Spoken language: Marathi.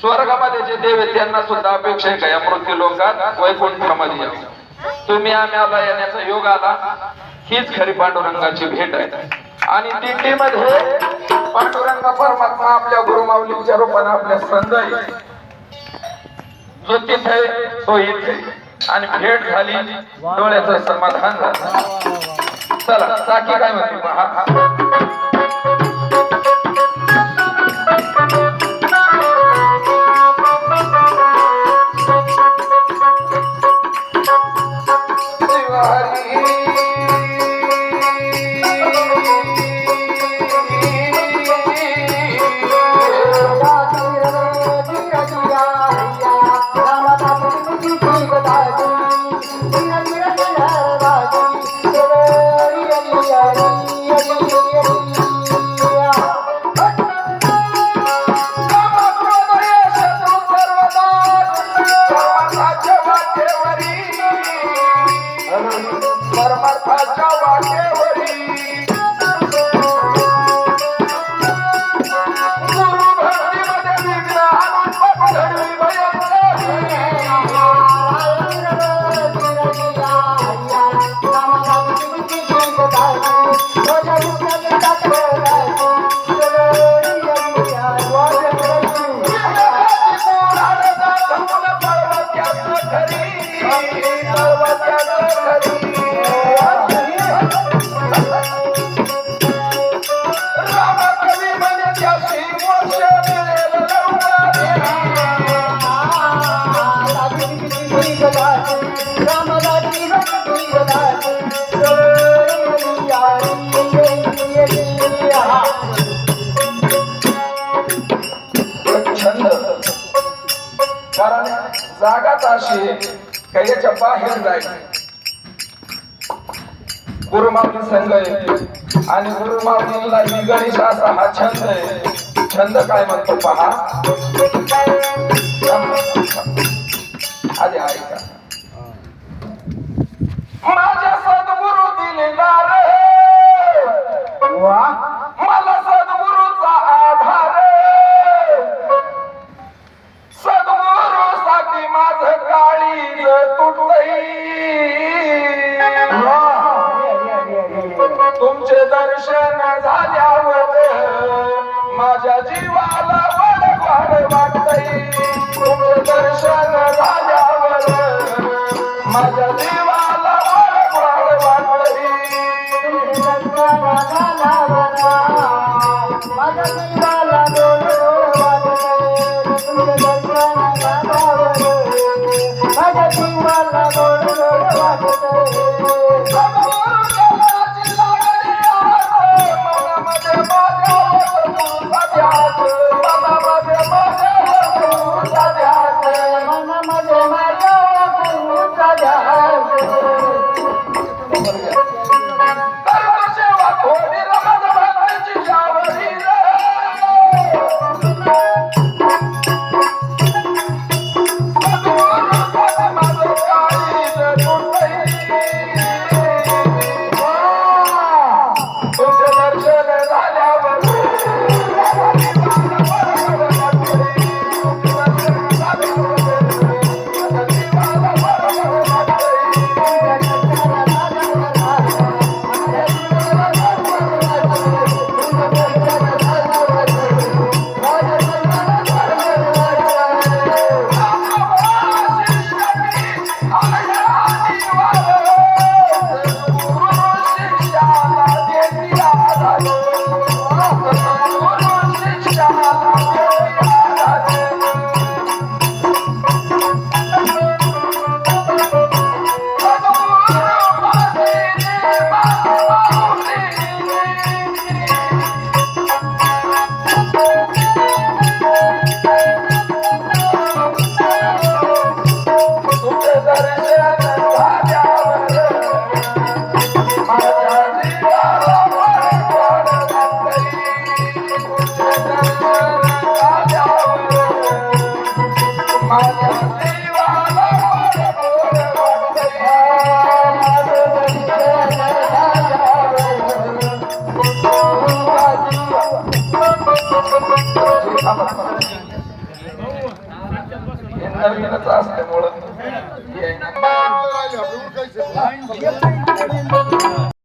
स्वर्गामध्ये जे देव आहेत त्यांना सुद्धा अपेक्षा आहे का? या मृत्यू लोकात वैकुंठामध्ये यावं तुम्ही आम्हाला येण्याचा योग आला. हीच खरी पांडुरंगाची भेट आहे. आणि दिंडीमध्ये पांडुरंग परमात्मा आपल्या गुरुमाऊलीच्या रूपाने आपल्या संघ जो तिथे तो इथे. आणि भेट झाली डोळ्याचं समाधान झालं. चला साकी काय म्हणते? छंद कारण जागाच अशी आहे का याच्या बाहेर जाईल गुरुमाऊली संघ आहे. आणि गुरुमाऊलीला निगडीत असा हा छंद आहे. छंद काय म्हणतो पहा? माझ काळीज तुटलंय तुमचे दर्शन झाल्यावर माझ्या जीवाला वाढ वाटतय तुमचे दर्शन झाल्यावर Oh, नवीनच असल्यामुळं. हे.